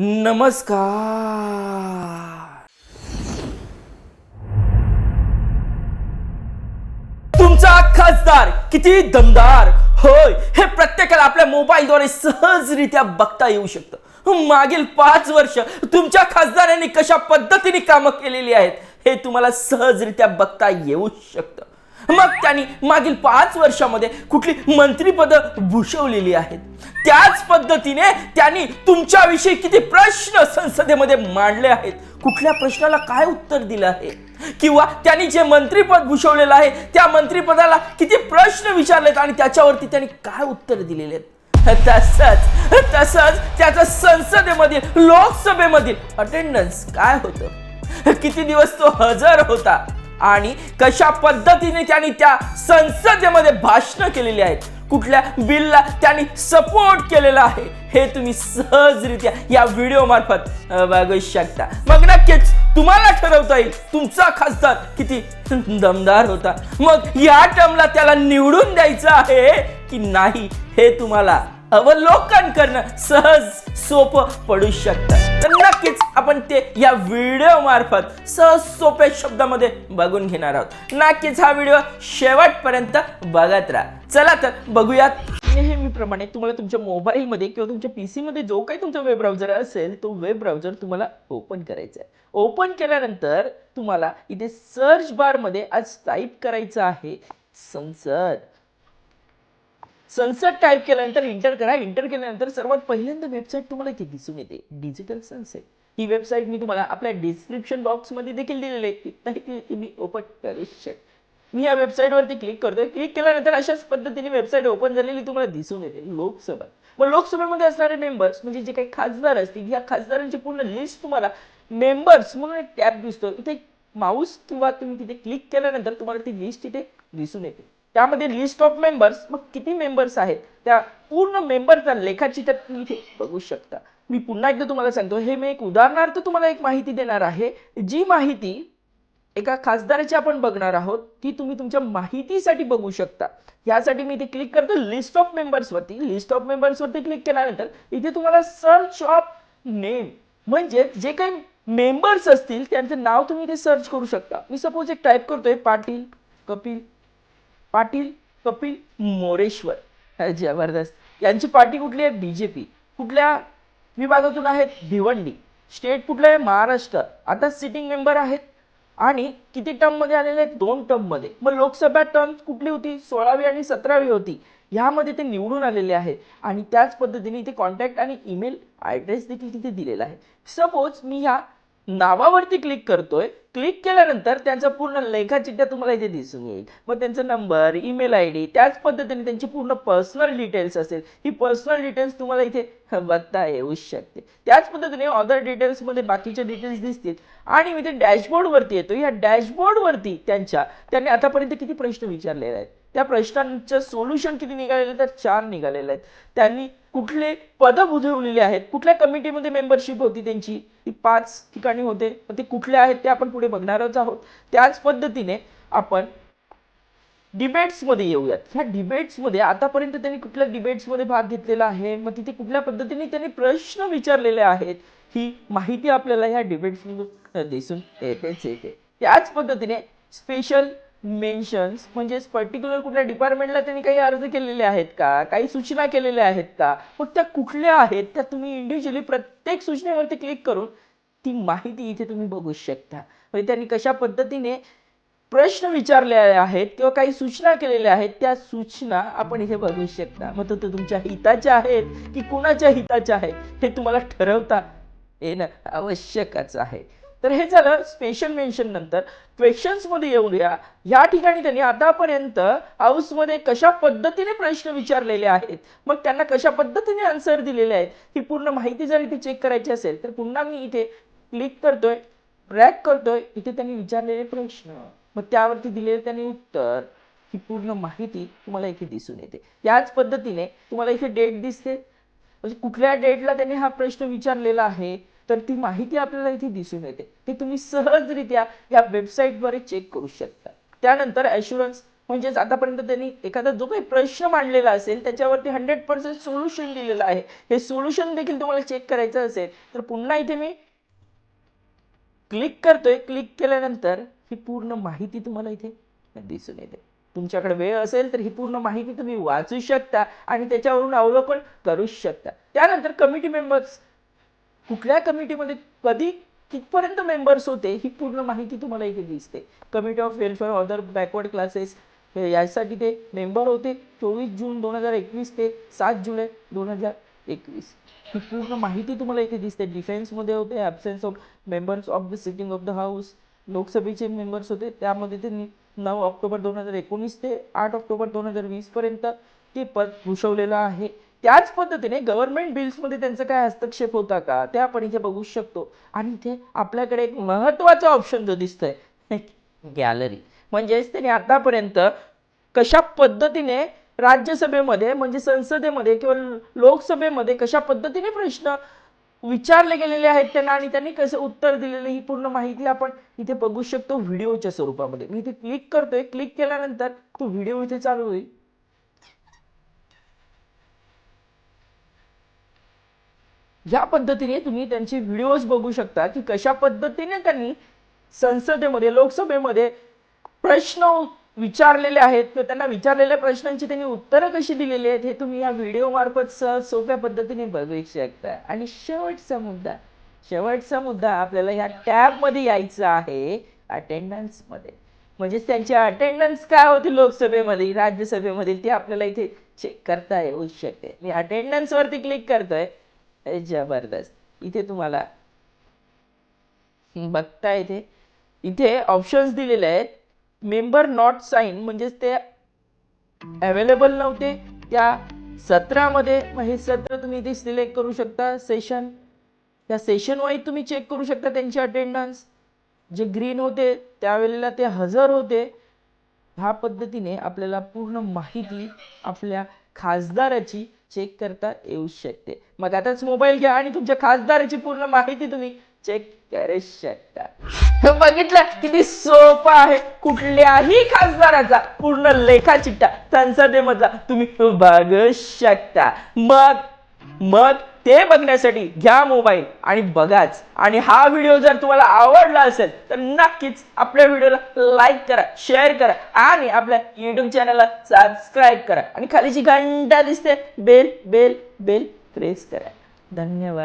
नमस्कार. तुमचा खासदार किती दमदार? होय हे प्रत्येकाला आपल्या मोबाईलद्वारे सहजरित्या बघता येऊ शकतं. मागील पाच वर्ष तुमच्या खासदारांनी कशा पद्धतीने कामं केलेली आहेत हे तुम्हाला सहजरित्या बघता येऊ शकतं. मग त्यांनी मागील पाच वर्षामध्ये कुठली मंत्रीपद भूषवलेली आहेत. त्याच पद्धतीने त्यांनी तुमच्याविषयी किती प्रश्न संसदेमध्ये मांडले आहेत. कुठल्या प्रश्नाला काय उत्तर दिलं आहे? किंवा त्यांनी जे मंत्रीपद भूषवलेलं आहे त्या मंत्रीपदाला किती प्रश्न विचारलेत आणि त्याच्यावरती त्यांनी काय उत्तर दिलेले आहेत? तसंच तसंच त्याचं संसदेमधील लोकसभेमधील अटेंडन्स काय होतं? किती दिवस तो हजर होता? आणि कशा पद्धतीने त्यांनी त्या संसदेमध्ये भाषण केलेली आहेत कुठल्या बिलला त्यांनी सपोर्ट केलेला आहे हे तुम्ही सहजरित्या या व्हिडिओ मार्फत बघू शकता. मग नक्कीच तुम्हाला ठरवता येईल तुमचा खासदार किती दमदार होता. मग या टर्मला त्याला निवडून द्यायचं आहे की नाही हे तुम्हाला अवलोकन करणं सहज सोपं पडू शकतं. तर नक्कीच आपण ते या व्हिडिओ मार्फत सहज सोप्या शब्दामध्ये बघून घेणार आहोत. नक्कीच हा व्हिडिओ शेवटपर्यंत बघत राहा. चला तर बघूयात. नेहमीप्रमाणे तुम्हाला तुमच्या मोबाईलमध्ये किंवा तुमच्या पी सीमध्ये जो काही तुमचा वेब ब्राउझर असेल तो वेब ब्राउझर तुम्हाला ओपन करायचा आहे ओपन केल्यानंतर तुम्हाला इथे सर्च बारमध्ये आज टाईप करायचं आहे संसद. सनसेट टाईप केल्यानंतर इंटर करा. इंटर केल्यानंतर सर्वात पहिल्यांदा वेबसाईट तुम्हाला इथे दिसून येते. डिजिटल सनसेट ही वेबसाईट मी तुम्हाला आपल्या डिस्क्रिप्शन बॉक्समध्ये देखील दिलेली आहे. तिथंही ती तुम्ही ओपन करू शकता मी या वेबसाईटवरती क्लिक करतोय. क्लिक केल्यानंतर अशाच पद्धतीने वेबसाईट ओपन झालेली तुम्हाला दिसून येते. लोकसभा. मग लोकसभेमध्ये असणारे मेंबर्स म्हणजे जे काही खासदार असतील या खासदारांची पूर्ण लिस्ट तुम्हाला मेंबर्स म्हणून एक टॅब दिसतो. इथे माऊस किंवा तुम्ही तिथे क्लिक केल्यानंतर तुम्हाला ती लिस्ट तिथे दिसून येते. त्यामध्ये लिस्ट ऑफ मेंबर्स मग किती मेंबर्स आहेत? त्या पूर्ण मेंबरचा लेखाचित्र तुम्ही इथे बघू शकता. मी पुन्हा एकदा तुम्हाला सांगतो हे मी एक उदाहरणार्थ तुम्हाला एक माहिती देणार आहे. जी माहिती एका खासदाराची आपण बघणार आहोत ती तुम्ही तुमच्या माहितीसाठी बघू शकता. यासाठी मी इथे क्लिक करतो लिस्ट ऑफ मेंबर्सवरती लिस्ट ऑफ मेंबर्सवरती क्लिक केल्यानंतर इथे तुम्हाला सर्च ऑफ नेम म्हणजे जे काही मेंबर्स असतील त्यांचं नाव तुम्ही इथे सर्च करू शकता. मी सपोज एक टाईप करतोय पाटील कपिल. पाटील कपिल मोरेश्वर. जबरदस्त. यांची पार्टी कुठली आहे? बीजेपी कुठल्या विभागातून आहेत? भिवंडी. स्टेट कुठलं आहे? महाराष्ट्र. आता सिटिंग मेंबर आहेत. आणि किती टर्ममध्ये आलेले आहेत? दोन टर्ममध्ये. मग लोकसभा टर्म कुठली होती? सोळावी आणि सतरावी होती. ह्यामध्ये ते निवडून आलेले आहेत आणि त्याच पद्धतीने इथे कॉन्टॅक्ट आणि ईमेल ॲड्रेस देखील तिथे दिलेला आहे. सपोज मी ह्या नावावरती क्लिक करतोय क्लिक केल्यानंतर त्यांचा पूर्ण लेखाचिठ्ठ्या तुम्हाला इथे दिसून येईल. मग त्यांचा नंबर ईमेल आय डी त्याच पद्धतीने त्यांची पूर्ण पर्सनल डिटेल्स असेल. ही पर्सनल डिटेल्स तुम्हाला इथे बघता येऊ शकते. त्याच पद्धतीने अदर डिटेल्समध्ये बाकीच्या डिटेल्स दिसतील. आणि मी ते डॅशबोर्डवरती येतो या डॅशबोर्डवरती त्यांच्या त्यांनी आतापर्यंत किती प्रश्न विचारलेले आहेत? त्या प्रश्नांचं सोल्युशन किती निघालेलं तर चार निघालेले आहेत. त्यांनी कुठले पदं बुजवलेली आहेत कुठल्या कमिटीमध्ये मेंबरशिप होती त्यांची? ती पाच ठिकाणी होते. ते कुठले आहेत ते आपण पुढे बघणारच आहोत. त्याच पद्धतीने आपण डिबेट्समध्ये येऊयात. ह्या डिबेट्समध्ये आतापर्यंत त्यांनी कुठल्या डिबेट्समध्ये भाग घेतलेला आहे? मग तिथे कुठल्या पद्धतीने त्यांनी प्रश्न विचारलेले आहेत? ही माहिती आपल्याला ह्या डिबेट्समधून दिसून येतेच येते. त्याच पद्धतीने स्पेशल मेन्शन्स म्हणजेच पर्टिक्युलर कुठल्या डिपार्टमेंटला त्यांनी काही अर्ज केलेले आहेत का? काही सूचना केलेल्या आहेत का? मग त्या कुठल्या आहेत? त्या तुम्ही इंडिव्हिज्युअली प्रत्येक सूचनेवरती क्लिक करून ती माहिती इथे तुम्ही बघू शकता. म्हणजे त्यांनी कशा पद्धतीने प्रश्न विचारलेले आहेत किंवा काही सूचना केलेल्या आहेत त्या सूचना आपण इथे बघू शकता. मग तो तुमच्या हिताच्या आहेत की कुणाच्या हिताच्या आहेत हे तुम्हाला ठरवता येणं आवश्यकच आहे. तर हे झालं स्पेशल मेन्शन नंतर. क्वेश्चन्समध्ये येऊन या ठिकाणी त्यांनी आतापर्यंत हाऊसमध्ये कशा पद्धतीने प्रश्न विचारलेले आहेत मग त्यांना कशा पद्धतीने आन्सर दिलेले आहेत ही पूर्ण माहिती जर इथे चेक करायची असेल तर पुन्हा मी इथे क्लिक करतोय ब्रॅक करतोय इथे त्यांनी विचारलेले प्रश्न. मग त्यावरती दिलेले त्यांनी उत्तर. ही पूर्ण माहिती तुम्हाला इथे दिसून येते. याच पद्धतीने तुम्हाला इथे डेट दिसते. म्हणजे कुठल्या डेटला त्यांनी हा प्रश्न विचारलेला आहे? तर ती माहिती आपल्याला इथे दिसून येते. ते तुम्ही सहजरित्या या वेबसाईटद्वारे चेक करू शकता. त्यानंतर ॲश्युरन्स म्हणजेच आतापर्यंत त्यांनी एखादा जो काही प्रश्न मांडलेला असेल त्याच्यावरती हंड्रेड पर्सेंट सोल्युशन दिलेलं आहे. हे सोल्युशन देखील तुम्हाला चेक करायचं असेल तर पुन्हा इथे मी क्लिक करतोय. क्लिक केल्यानंतर ही पूर्ण माहिती तुम्हाला इथे दिसून येते. तुमच्याकडे वेळ असेल तर ही पूर्ण माहिती तुम्ही वाचू शकता आणि त्याच्यावरून अवलोकन करू शकता. त्यानंतर कमिटी मेंबर्स कुठल्या कमिटीमध्ये कधी कितपर्यंत मेंबर्स होते ही पूर्ण माहिती तुम्हाला इथे दिसते. Committee of welfare other backward classes यासाठी ते मेंबर होते चोवीस जून दोन हजार एकवीस ते सात जुलै दोन हजार एकवीस. ही पूर्ण माहिती तुम्हाला इथे दिसते. डिफेन्समध्ये होते absence of members of the sitting of the house लोकसभेचे मेंबर्स होते. त्यामध्ये ते नऊ ऑक्टोबर दोन हजार एकोणीस ते आठ ऑक्टोबर दोन हजार वीसपर्यंत ते पद भूषवलेलं आहे. त्याच पद्धतीने गव्हर्नमेंट बिल्समध्ये त्यांचा काय हस्तक्षेप होता का ते आपण इथे बघू शकतो. आणि इथे आपल्याकडे एक महत्त्वाचा ऑप्शन जो दिसतोय गॅलरी म्हणजेच त्यांनी आतापर्यंत कशा पद्धतीने राज्यसभेमध्ये म्हणजे संसदेमध्ये किंवा लोकसभेमध्ये कशा पद्धतीने प्रश्न विचारले गेलेले आहेत त्यांना आणि त्यांनी कसं उत्तर दिलेलं ही पूर्ण माहिती आपण इथे बघू शकतो व्हिडिओच्या स्वरूपामध्ये. मी इथे क्लिक करतोय. क्लिक केल्यानंतर तो व्हिडिओ इथे चालू होईल. या पद्धतीने तुम्ही त्यांचे व्हिडिओज बघू शकता की कशा पद्धतीने त्यांनी संसदेमध्ये लोकसभेमध्ये प्रश्न विचारलेले आहेत किंवा त्यांना विचारलेल्या प्रश्नांची त्यांनी उत्तरं कशी दिलेली आहेत हे तुम्ही या व्हिडिओ मार्फत सहज सोप्या पद्धतीने बघू शकता. आणि शेवटचा मुद्दा शेवटचा मुद्दा आपल्याला ह्या टॅबमध्ये यायचा आहे अटेंडन्समध्ये म्हणजेच त्यांची अटेंडन्स काय होती लोकसभेमध्ये राज्यसभेमध्ये ते आपल्याला इथे चेक करता येऊ शकते. मी अटेंडन्सवरती वरती क्लिक करतोय. जबरदस्त. इथे तुम्हाला बघता इथे इथे ऑप्शन्स दिलेले आहेत. मेंबर नॉट साईन म्हणजेच ते अवेलेबल नव्हते. त्या सत्रामध्ये हे सत्र तुम्ही इथे सिलेक्ट करू शकता. सेशन त्या सेशन वाईज तुम्ही चेक करू शकता त्यांची अटेंडन्स जे ग्रीन होते त्यावेळेला ते हजर होते. ह्या पद्धतीने आपल्याला पूर्ण माहिती आपल्या खासदाराची चेक करता येऊ शकते. मग आताच मोबाईल घ्या आणि तुमच्या खासदाराची पूर्ण माहिती तुम्ही चेक करू शकता. बघितलं किती सोपं आहे. कुठल्याही खासदाराचा पूर्ण लेखा लेखाचिट्टा संसदेमधला तुम्ही बघू शकता. मग मग ते बघण्यासाठी घ्या मोबाईल आणि बघाच. आणि हा व्हिडिओ जर तुम्हाला आवडला असेल तर नक्कीच आपल्या व्हिडिओला लाईक करा शेअर करा आणि आपल्या युट्यूब चॅनलला सबस्क्राईब करा. आणि खाली जी घंटा दिसते बेल बेल बेल प्रेस करा. धन्यवाद.